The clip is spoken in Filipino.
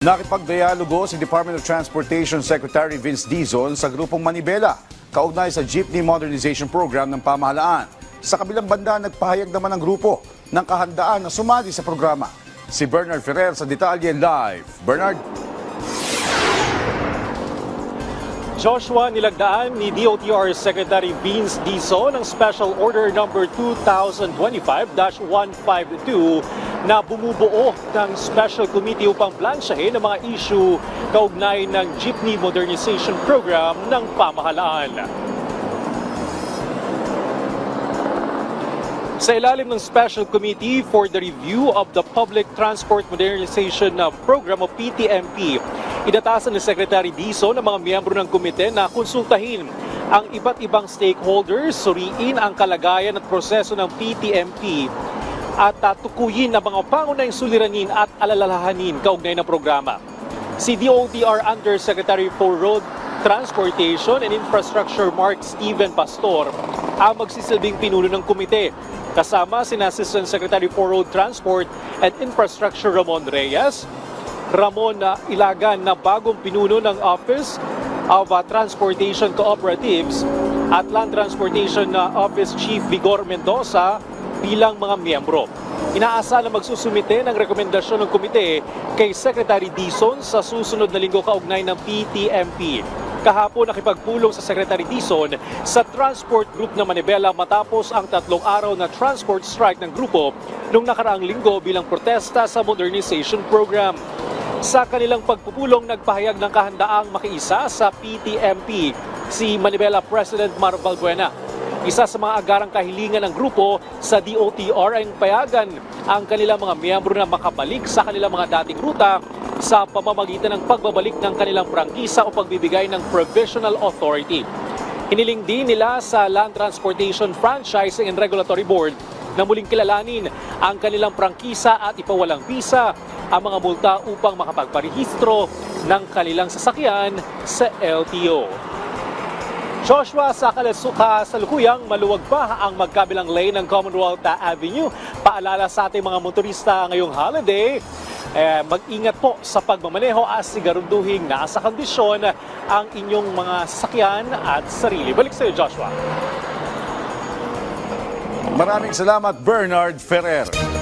Nakipagdialogo si Department of Transportation Secretary Vince Dizon sa grupong Manibela, kaugnay sa Jeepney Modernization Program ng pamahalaan. Sa kabilang banda, nagpahayag naman ang grupo ng kahandaan na sumali sa programa. Si Bernard Ferrer sa Detalye Live. Bernard? Joshua, nilagdaan ni DOTR Secretary Vince Dizon ng Special Order Number 2025-152 na bumubuo ng Special Committee upang plansyahin ang mga issue kaugnay ng Jeepney Modernization Program ng pamahalaan. Sa ilalim ng Special Committee for the Review of the Public Transport Modernization uh, Program o PTMP, inatasan ni Secretary Dizon ang mga miyembro ng komite na konsultahin ang iba't ibang stakeholders, suriin ang kalagayan at proseso ng PTMP at uh, tukuyin ang mga pangunahing suliranin at alalahanin kaugnay ng programa. Si DOTR Undersecretary for Road Transportation and Infrastructure Mark Steven Pastor ang magsisilbing pinuno ng komite kasama si Assistant Secretary for Road Transport and Infrastructure Ramon Reyes, Ramon uh, Ilagan na bagong pinuno ng Office of uh, Transportation Cooperatives at Land Transportation Office Chief Vigor Mendoza bilang mga miyembro. Inaasa na magsusumite ng rekomendasyon ng komite kay Secretary Dizon sa susunod na linggo kaugnay ng PTMP. Kahapon nakipagpulong sa Secretary Dizon sa Transport Group ng Manibela matapos ang tatlong araw na transport strike ng grupo nung nakaraang linggo bilang protesta sa modernization program. Sa kanilang pagpupulong, nagpahayag ng kahandaang makiisa sa PTMP si Manibela President Mar Valbuena. Isa sa mga agarang kahilingan ng grupo sa DOTR ay payagan ang kanilang mga miyembro na makabalik sa kanilang mga dating ruta sa pamamagitan ng pagbabalik ng kanilang prangkisa o pagbibigay ng provisional authority. Hiniling din nila sa Land Transportation Franchising and Regulatory Board na muling kilalanin ang kanilang prangkisa at ipawalang visa ang mga multa upang makapagparehistro ng kanilang sasakyan sa LTO. Joshua, sa kalasuka sa lukuyang maluwag pa ang magkabilang lane ng Commonwealth Avenue. Paalala sa ating mga motorista ngayong holiday, eh, mag-ingat po sa pagmamaneho at sigaranduhin nasa kondisyon ang inyong mga sasakyan at sarili. Balik sa iyo, Joshua. Maraming salamat, Bernard Ferrer.